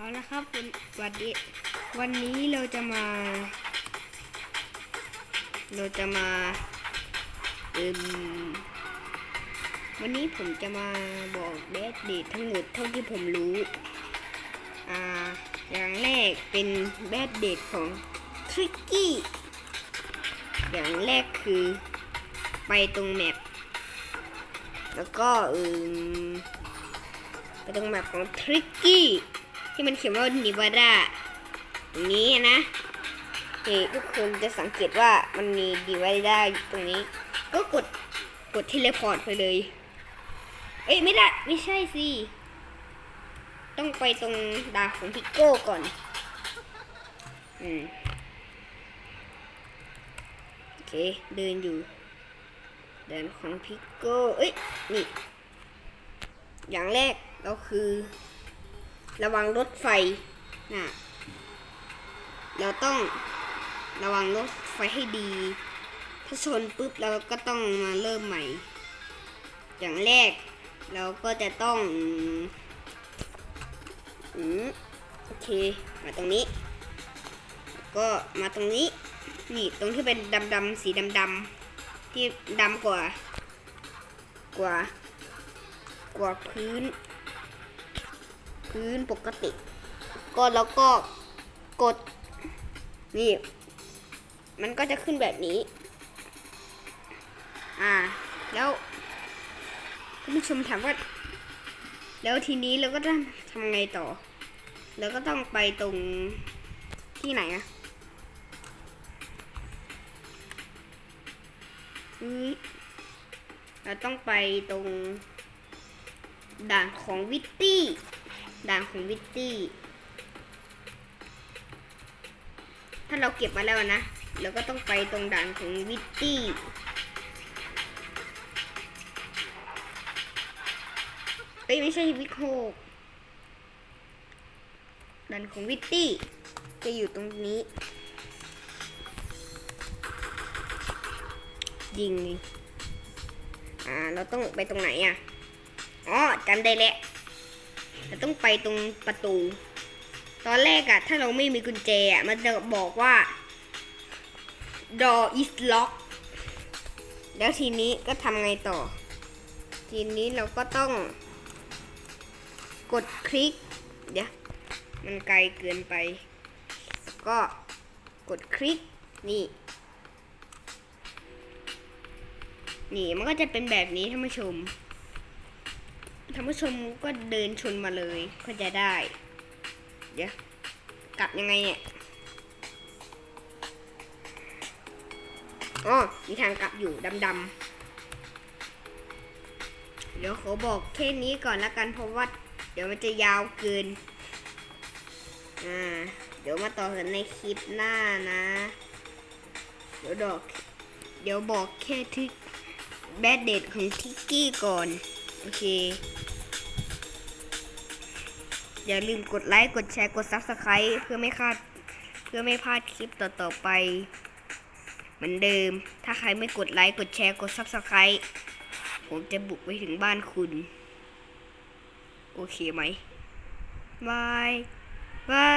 เอาละครับคุณสวัสดีวันนี้เราจะมา เราจะมาเอืมวันนี้ผมจะมาบอกเดทเดททั้งหมดเท่าที่ผมรู้ อ่า อย่างแรกเป็นแบดเดทของทริกกี้ อย่างแรกคือไปตรงแมปแล้วก็เอืมไปตรงแมปของทริกกี้ ที่มันเขียนว่านิวาดาตรงนี้นะนี่ทุกคนจะสังเกตว่ามันมีดีวาดาอยู่ตรงนี้ ก็กดกดเทเลพอร์ตไปเลย เอ้ยไม่ได้ไม่ใช่สิต้องไปตรงดาของพิกโก้ก่อนอืมโอเคเดินอยู่เดินของพิกโก้เอ้ยนี่อย่างแรกเราคือ ระวังรถไฟนะเราต้องระวังรถไฟให้ดี ถ้าชนปุ๊บเราก็ต้องมาเริ่มใหม่ อย่างแรกเราก็จะต้องอืมโอเค มาตรงนี้ ก็มาตรงนี้ นี่ตรงที่เป็นดำๆสีดำๆที่ดำกว่ากว่ากว่าพื้น พื้นปกติ ก็แล้วก็กด นี่ มันก็จะขึ้นแบบนี้ อ่า แล้วคุณผู้ชมถามว่า แล้วทีนี้เราก็ต้องทำไงต่อเราก็ต้องไปตรงที่ไหนอะนี่เราต้องไปตรงด่านของวิตตี้ ด่านของวิตตี้ ถ้าเราเก็บมาแล้วนะเราก็ต้องไปตรงด่านของวิตตี้เอ้ยไม่ใช่วิกโฮกด่านของวิตตี้ จะอยู่ตรงนี้ยิงเลยอ่า เราต้องไปตรงไหนอะ อ๋อจำได้แล้ว เราต้องไปตรงประตู ตอนแรกอะถ้าเราไม่มีกุญแจอะมันจะบอกว่า door is locked แล้วทีนี้ก็ทำไงต่อ ทีนี้เราก็ต้อง กดคลิก เดี๋ยว มันไกลเกินไป ก็กดคลิก นี่ นี่มันก็จะเป็นแบบนี้ท่านผู้ชม ท่านผู้ชมก็เดินชนมาเลยก็จะได้ เดี๋ยว กลับยังไงเนี่ยอ๋อมีทางกลับอยู่ดำๆเดี๋ยวขอบอกแค่นี้ก่อนละกันเพราะว่า เดี๋ยวมันจะยาวเกิน อ่า เดี๋ยวมาต่อกันในคลิปหน้านะ เดี๋ยวดอก เดี๋ยวบอกแค่ทริกแบดเด็ดของทิกกี้ก่อน โอเค อย่าลืมกดไลค์ กดแชร์ กด Subscribe เพื่อไม่พลาด เพื่อไม่พลาดคลิปต่อๆไป เหมือนเดิม ถ้าใครไม่กดไลค์ กดแชร์ กด Subscribe ผมจะบุกไปถึงบ้านคุณ โอเคไหมบายบาย